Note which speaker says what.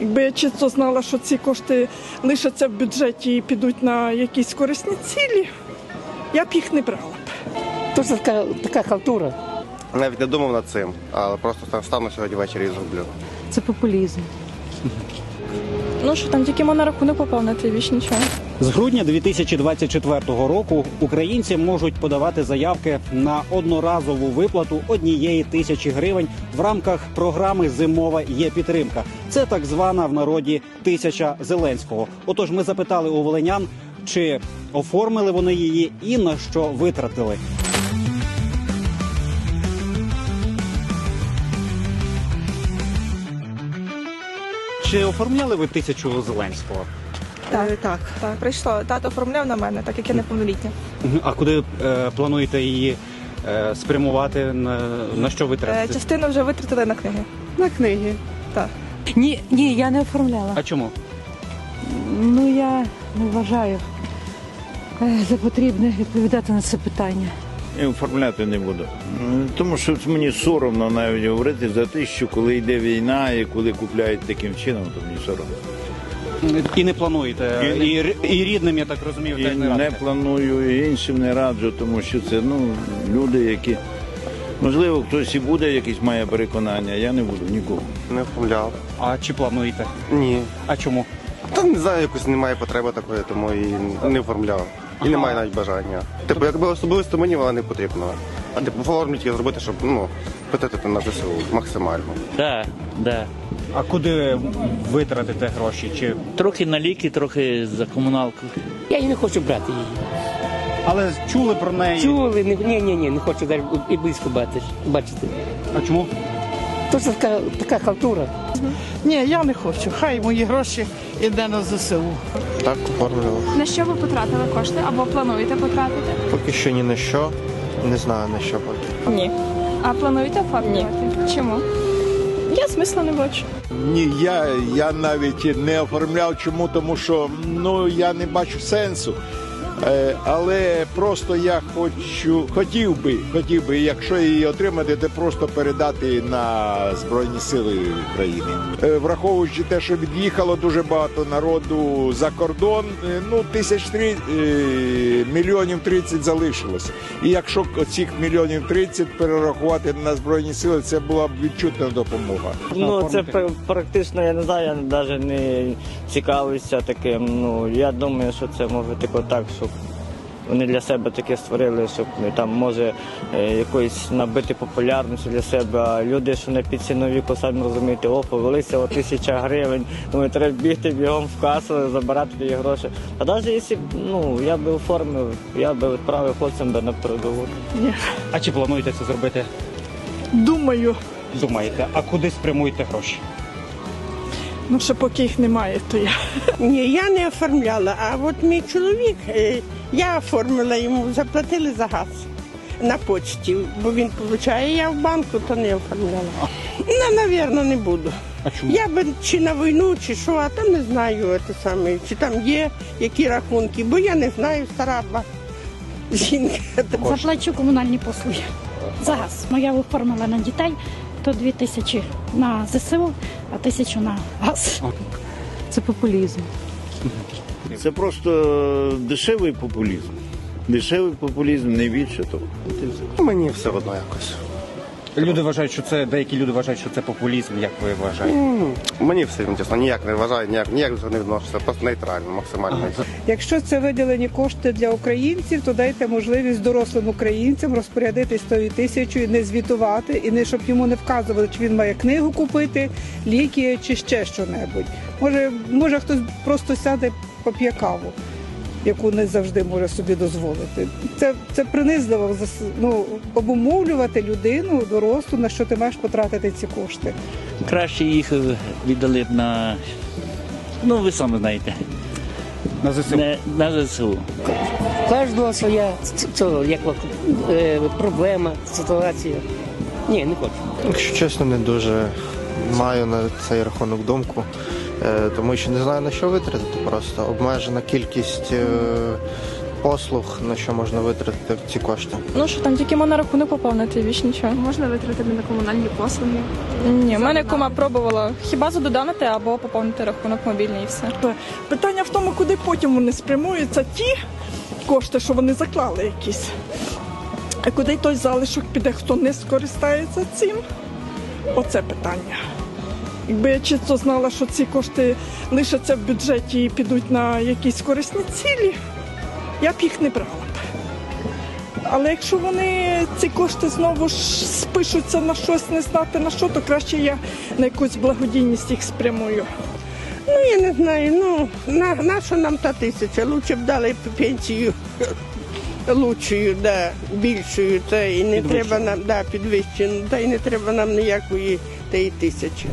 Speaker 1: Якби я чітко знала, що ці кошти лишаться в бюджеті і підуть на якісь корисні цілі, я б їх не брала б.
Speaker 2: То це така, така халтура.
Speaker 3: Навіть не думав над цим, але просто там стану сьогодні ввечері і зроблю.
Speaker 4: Це популізм.
Speaker 5: Ну що там тільки можна рахунок поповнити, більш нічого.
Speaker 6: З грудня 2024 року українці можуть подавати заявки на одноразову виплату однієї тисячі гривень в рамках програми Зимова є підтримка. Це так звана в народі тисяча Зеленського. Отож, ми запитали у волинян, чи оформили вони її і на що витратили. Чи оформляли ви тисячу Зеленського?
Speaker 5: Так, так. Так, прийшло. Тато оформляв на мене, так як я неповнолітня.
Speaker 6: А куди е, плануєте її е, спрямувати? На, на що
Speaker 5: Е,
Speaker 6: витратити?
Speaker 5: частину вже витратили на книги.
Speaker 1: На книги.
Speaker 5: Так.
Speaker 4: Ні, ні, я не оформляла.
Speaker 6: А чому?
Speaker 4: Ну я не вважаю е, за потрібне відповідати на це питання.
Speaker 7: Я оформляти не буду. Тому що мені соромно навіть говорити за те, що коли йде війна і коли купляють таким чином, то мені соромно.
Speaker 6: І не плануєте.
Speaker 7: І
Speaker 6: І, і рідним, я так розумію,
Speaker 7: І
Speaker 6: теж не
Speaker 7: не планую, і іншим не раджу, тому що це ну, люди, які. Можливо, хтось і буде, якесь має переконання, я не буду нікого.
Speaker 3: Не оформляв.
Speaker 6: А чи плануєте?
Speaker 3: Ні.
Speaker 6: А чому?
Speaker 3: Та не знаю, якось немає потреби такої, тому і не оформляв. І немає навіть бажання. Типу, якби особисто мені вона не потрібна. А типу оформлюють і зробити, щоб ну, витратити на ЗСУ максимально.
Speaker 8: Так, да.
Speaker 6: А куди витратите гроші? Чи
Speaker 8: Трохи на ліки, трохи за комуналку.
Speaker 2: Я її не хочу брати її.
Speaker 6: але чули про неї?
Speaker 2: Чули, ні, ні, ні, ні, не хочу навіть і близько бачити.
Speaker 6: А чому?
Speaker 2: То це така, така халтура.
Speaker 1: Ні, я не хочу. Хай мої гроші йде на ЗСУ.
Speaker 9: Так, оформлював.
Speaker 5: На що ви потратили кошти або плануєте потратити?
Speaker 9: Поки що ні на що. Не знаю на що поки.
Speaker 5: Ні. А плануєте оформлювати? Чому? Я смисла не бачу.
Speaker 10: Ні, я, я навіть не оформляв. Чому? Тому що ну я не бачу сенсу. Е, але просто я хочу, хотів би, хотів би, якщо її отримати, то просто передати на Збройні Сили України. Е, враховуючи те, що від'їхало дуже багато народу за кордон, е, ну тисяч три мільйонів тридцять залишилося. І якщо оцих мільйонів тридцять перерахувати на збройні сили, це була б відчутна допомога.
Speaker 6: Ну, це пр-
Speaker 8: практично, я не знаю, я навіть не цікавлюся таким. Ну, я думаю, що це може тільки так, щоб вони для себе таке створили, щоб ну, там може е, якоїсь набити популярності для себе. А люди, що на підсіну віку, самі розумієте, о, повелися о тисяча гривень, ну, треба бігти бігом в касу, забирати ті гроші. А навіть якщо ну, я би оформив, я би відправив хлопцям би на передову.
Speaker 6: А чи плануєте це зробити?
Speaker 1: Думаю,
Speaker 6: Думаєте, а куди спрямуєте гроші?
Speaker 1: Ну ще поки їх немає, то я.
Speaker 11: Ні, я не оформляла. А от мій чоловік, е, я оформила йому, заплатили за газ на почті, бо він получає, я в банку, то не оформляла. Ну, навірно, не буду.
Speaker 6: А чому?
Speaker 11: Я би чи на війну, чи що, а там не знаю, це саме, чи там є які рахунки, бо я не знаю, стара ба- жінка.
Speaker 4: Заплачу комунальні послуги за газ. Ну, я оформила на дітей, то дві тисячі на ЗСУ, а тисячу на газ. Це популізм.
Speaker 7: Це просто дешевий популізм. Дешевий популізм, не більше того.
Speaker 3: Мені все одно якось.
Speaker 6: Люди вважають, що це деякі люди вважають, що це популізм. Як ви вважаєте?
Speaker 3: Ну, Мені все одно, чесно, ніяк не вважаю, ніяк, ніяк до цього не відношуся, просто нейтрально, максимально.
Speaker 1: Якщо це виділені кошти для українців, то дайте можливість дорослим українцям розпорядитись тою тисячою, і не звітувати, і не щоб йому не вказували, чи він має книгу купити, ліки чи ще що-небудь. Може, може хтось просто сяде поп'є каву, яку не завжди може собі дозволити. Це, це принизливо ну, обумовлювати людину дорослу, на що ти маєш потратити ці кошти.
Speaker 8: Краще їх е, віддали б на. Ну, ви самі знаєте,
Speaker 6: На ЗСУ.
Speaker 8: на, на ЗСУ.
Speaker 2: Кожного своя цього, як е, проблема, ситуація. Ні, не хочу.
Speaker 9: Якщо чесно, не дуже маю на цей рахунок думку, тому що не знаю на що витратити. Просто обмежена кількість е, послуг, на що можна витратити ці кошти.
Speaker 5: Ну що там тільки можна рахунок поповнити, більш нічого.
Speaker 12: Можна витратити на комунальні послуги.
Speaker 5: Ні, в мене кума пробувала хіба задодонити або поповнити рахунок мобільний і все.
Speaker 13: Питання в тому, куди потім вони спрямуються ті кошти, що вони заклали якісь. А куди той залишок піде, хто не скористається цим? Оце питання. Якби я чисто знала, що ці кошти лишаться в бюджеті і підуть на якісь корисні цілі, я б їх не брала б. Але якщо вони ці кошти знову ж спишуться на щось, не знати на що, то краще я на якусь благодійність їх спрямую.
Speaker 11: Ну, я не знаю, ну, на, на що нам та тисяча? Лучше б дали пенсію лучшою, да, більшою, та і не треба нам да, підвищену, та й не треба нам ніякої тієї тисячі.